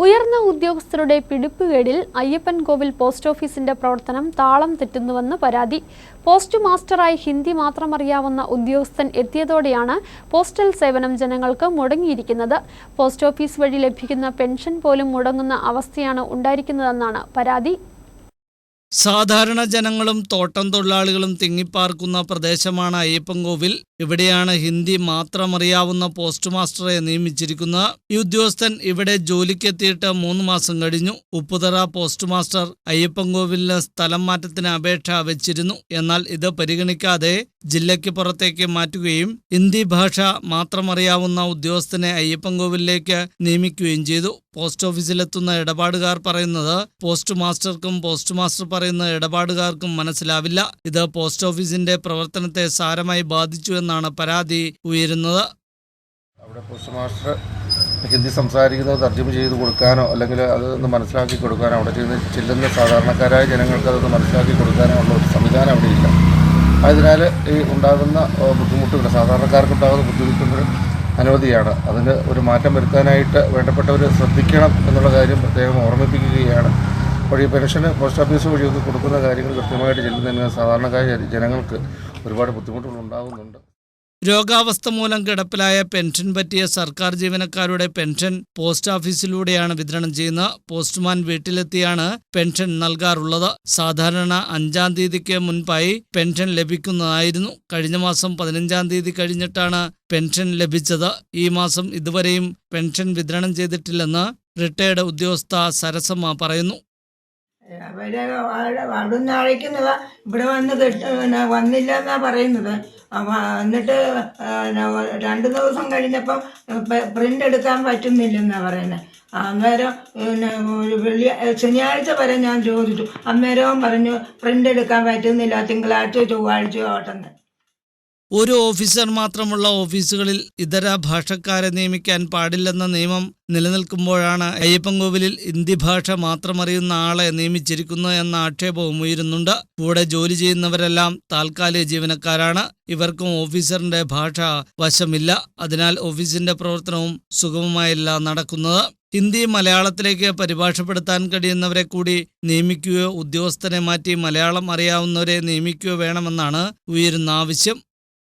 ഉയർന്ന ഉദ്യോഗസ്ഥരുടെ പിടിപ്പുകേടിൽ അയ്യപ്പൻ കോവിൽ പോസ്റ്റ് ഓഫീസിന്റെ പ്രവർത്തനം താളം തെറ്റുന്നുവെന്ന് പരാതി. പോസ്റ്റ് മാസ്റ്ററായി ഹിന്ദി മാത്രം അറിയാവുന്ന ഉദ്യോഗസ്ഥൻ എത്തിയതോടെയാണ് പോസ്റ്റൽ സേവനം ജനങ്ങൾക്ക് മുടങ്ങിയിരിക്കുന്നത്. പോസ്റ്റ് ഓഫീസ് വഴി ലഭിക്കുന്ന പെൻഷൻ പോലും മുടങ്ങുന്ന അവസ്ഥയാണ് ഉണ്ടായിരിക്കുന്നതെന്നാണ് പരാതി. സാധാരണ ജനങ്ങളും തോട്ടം തൊഴിലാളികളും തിങ്ങിപ്പാർക്കുന്ന പ്രദേശമാണ് അയ്യപ്പൻകോവിൽ. ഇവിടെയാണ് ഹിന്ദി മാത്രമറിയാവുന്ന പോസ്റ്റ് മാസ്റ്ററെ നിയമിച്ചിരിക്കുന്നത് ഈ ഉദ്യോഗസ്ഥൻ ഇവിടെ ജോലിക്കെത്തിയിട്ട് മൂന്ന് മാസം കഴിഞ്ഞു. ഉപ്പുതറ പോസ്റ്റ് മാസ്റ്റർ അയ്യപ്പൻകോവിലിന് സ്ഥലം മാറ്റത്തിന് അപേക്ഷ വെച്ചിരുന്നു. എന്നാൽ ഇത് പരിഗണിക്കാതെ ജില്ലയ്ക്ക് പുറത്തേക്ക് മാറ്റുകയും ഹിന്ദി ഭാഷ മാത്രമറിയാവുന്ന ഉദ്യോഗസ്ഥനെ അയ്യപ്പൻകോവിലേക്ക് നിയമിക്കുകയും ചെയ്തു. പോസ്റ്റ് ഓഫീസിലെത്തുന്ന ഇടപാടുകാർ പറയുന്നത് പോസ്റ്റ് മാസ്റ്റർക്കും പോസ്റ്റ് മാസ്റ്റർ പറയുന്ന ഇടപാടുകാർക്കും മനസ്സിലാവില്ല. ഇത് പോസ്റ്റ് ഓഫീസിന്റെ പ്രവർത്തനത്തെ സാരമായി ബാധിച്ചു എന്നാണ് പരാതി ഉയരുന്നത്. അവിടെ പോസ്റ്റ് മാസ്റ്റർ ഹിന്ദി സംസാരിക്കുന്നത് തർജമ ചെയ്ത് കൊടുക്കാനോ അല്ലെങ്കിൽ അതൊന്ന് മനസ്സിലാക്കി കൊടുക്കാനോ അവിടെ ചെന്ന് ചെല്ലുന്ന സാധാരണക്കാരായ ജനങ്ങൾക്ക് അതൊന്ന് മനസ്സിലാക്കി കൊടുക്കാനോ ഉള്ള ഒരു സംവിധാനം അവിടെ ഇല്ല. അതിനാൽ ഈ ഉണ്ടാകുന്ന ബുദ്ധിമുട്ടുകൾ സാധാരണക്കാർക്ക് ഉണ്ടാകുന്ന ബുദ്ധിമുട്ടുകൾ അനവധിയാണ്. അതിന് ഒരു മാറ്റം വരുത്താനായിട്ട് വേണ്ടപ്പെട്ടവർ ശ്രദ്ധിക്കണം എന്നുള്ള കാര്യം പ്രത്യേകം ഓർമ്മിപ്പിക്കുകയാണ്. വഴി പെൻഷന് പോസ്റ്റ് ഓഫീസ് വഴി ഒന്ന് കൊടുക്കുന്ന കാര്യങ്ങൾ കൃത്യമായിട്ട് ചെല്ലുന്നതിന് സാധാരണക്കാരായ ജനങ്ങൾക്ക് ഒരുപാട് ബുദ്ധിമുട്ടുകൾ ഉണ്ടാകുന്നുണ്ട് രോഗാവസ്ഥ മൂലം കിടപ്പിലായ പെൻഷൻ പറ്റിയ സർക്കാർ ജീവനക്കാരുടെ പെൻഷൻ പോസ്റ്റ് ഓഫീസിലൂടെയാണ് വിതരണം ചെയ്യുന്നത് പോസ്റ്റ്മാൻ വീട്ടിലെത്തിയാണ് പെൻഷൻ നൽകാറുള്ളത്. സാധാരണ അഞ്ചാം തീയതിക്ക് മുൻപായി പെൻഷൻ ലഭിക്കുന്നതായിരുന്നു. കഴിഞ്ഞ മാസം പതിനഞ്ചാം തീയതി കഴിഞ്ഞിട്ടാണ് പെൻഷൻ ലഭിച്ചത്. ഈ മാസം ഇതുവരെയും പെൻഷൻ വിതരണം ചെയ്തിട്ടില്ലെന്ന് റിട്ടയർഡ് ഉദ്യോഗസ്ഥ സരസമ്മ പറയുന്നു. അവർ അവിടെ അവിടുന്ന് അയക്കുന്നതാ ഇവിടെ വന്ന് കിട്ട വന്നില്ല എന്നാ പറയുന്നത്. എന്നിട്ട് രണ്ടു ദിവസം കഴിഞ്ഞപ്പം പ്രിന്റ് എടുക്കാൻ പറ്റുന്നില്ലെന്നാ പറയുന്നത് അന്നേരം പിന്നെ വെള്ളി ശനിയാഴ്ച വരെ ഞാൻ ചോദിച്ചു. അന്നേരവും പറഞ്ഞു പ്രിന്റ് എടുക്കാൻ പറ്റുന്നില്ല. തിങ്കളാഴ്ച ചൊവ്വാഴ്ചയോ ആട്ടെന്ന് ഒരു ഓഫീസർ മാത്രമുള്ള ഓഫീസുകളിൽ ഇതര ഭാഷക്കാരെ നിയമിക്കാൻ പാടില്ലെന്ന നിയമം നിലനിൽക്കുമ്പോഴാണ് അയ്യപ്പൻകോവിലിൽ ഹിന്ദി ഭാഷ മാത്രമറിയുന്ന ആളെ നിയമിച്ചിരിക്കുന്നത് എന്ന ആക്ഷേപവും ഉയരുന്നുണ്ട്. കൂടെ ജോലി ചെയ്യുന്നവരെല്ലാം താൽക്കാലിക ജീവനക്കാരാണ്. ഇവർക്കും ഓഫീസറിന്റെ ഭാഷ വശമില്ല. അതിനാൽ ഓഫീസിന്റെ പ്രവർത്തനവും സുഗമമായില്ല നടക്കുന്നത്. ഹിന്ദി മലയാളത്തിലേക്ക് പരിഭാഷപ്പെടുത്താൻ കഴിയുന്നവരെ കൂടി നിയമിക്കുകയോ ഉദ്യോഗസ്ഥനെ മാറ്റി മലയാളം അറിയാവുന്നവരെ നിയമിക്കുകയോ വേണമെന്നാണ് ഉയരുന്ന ആവശ്യം.